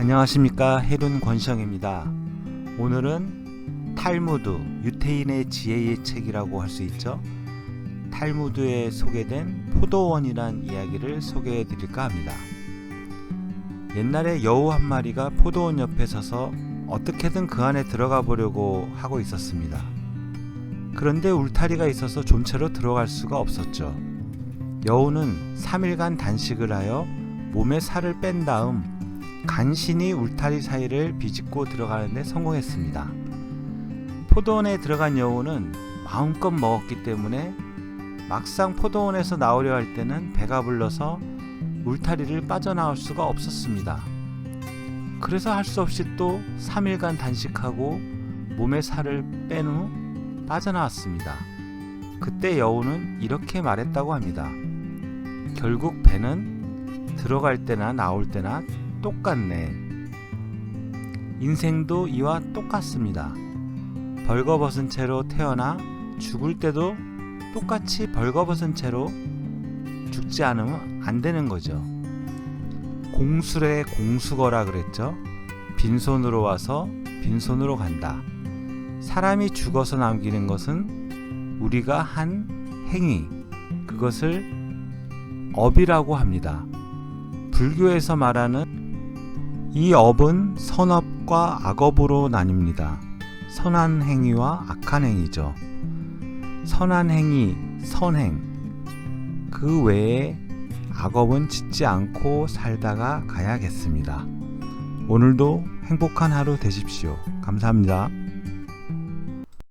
안녕하십니까 해륜 권시영입니다. 오늘은 탈무드 유태인의 지혜의 책이라고 할 수 있죠. 탈무드에 소개된 포도원이란 이야기를 소개해 드릴까 합니다. 옛날에 여우 한 마리가 포도원 옆에 서서 어떻게든 그 안에 들어가 보려고 하고 있었습니다. 그런데 울타리가 있어서 좀채로 들어갈 수가 없었죠. 여우는 3일간 단식을 하여 몸에 살을 뺀 다음 간신히 울타리 사이를 비집고 들어가는데 성공했습니다. 포도원에 들어간 여우는 마음껏 먹었기 때문에 막상 포도원에서 나오려 할 때는 배가 불러서 울타리를 빠져나올 수가 없었습니다. 그래서 할 수 없이 또 3일간 단식하고 몸에 살을 뺀 후 빠져나왔습니다. 그때 여우는 이렇게 말했다고 합니다. 결국 배는 들어갈 때나 나올 때나 똑같네. 인생도 이와 똑같습니다. 벌거벗은 채로 태어나 죽을 때도 똑같이 벌거벗은 채로 죽지 않으면 안 되는 거죠. 공술의 공수거라 그랬죠. 빈손으로 와서 빈손으로 간다. 사람이 죽어서 남기는 것은 우리가 한 행위, 그것을 업이라고 합니다. 불교에서 말하는 이 업은 선업과 악업으로 나뉩니다. 선한 행위와 악한 행위죠. 선한 행위, 선행. 그 외에 악업은 짓지 않고 살다가 가야겠습니다. 오늘도 행복한 하루 되십시오. 감사합니다.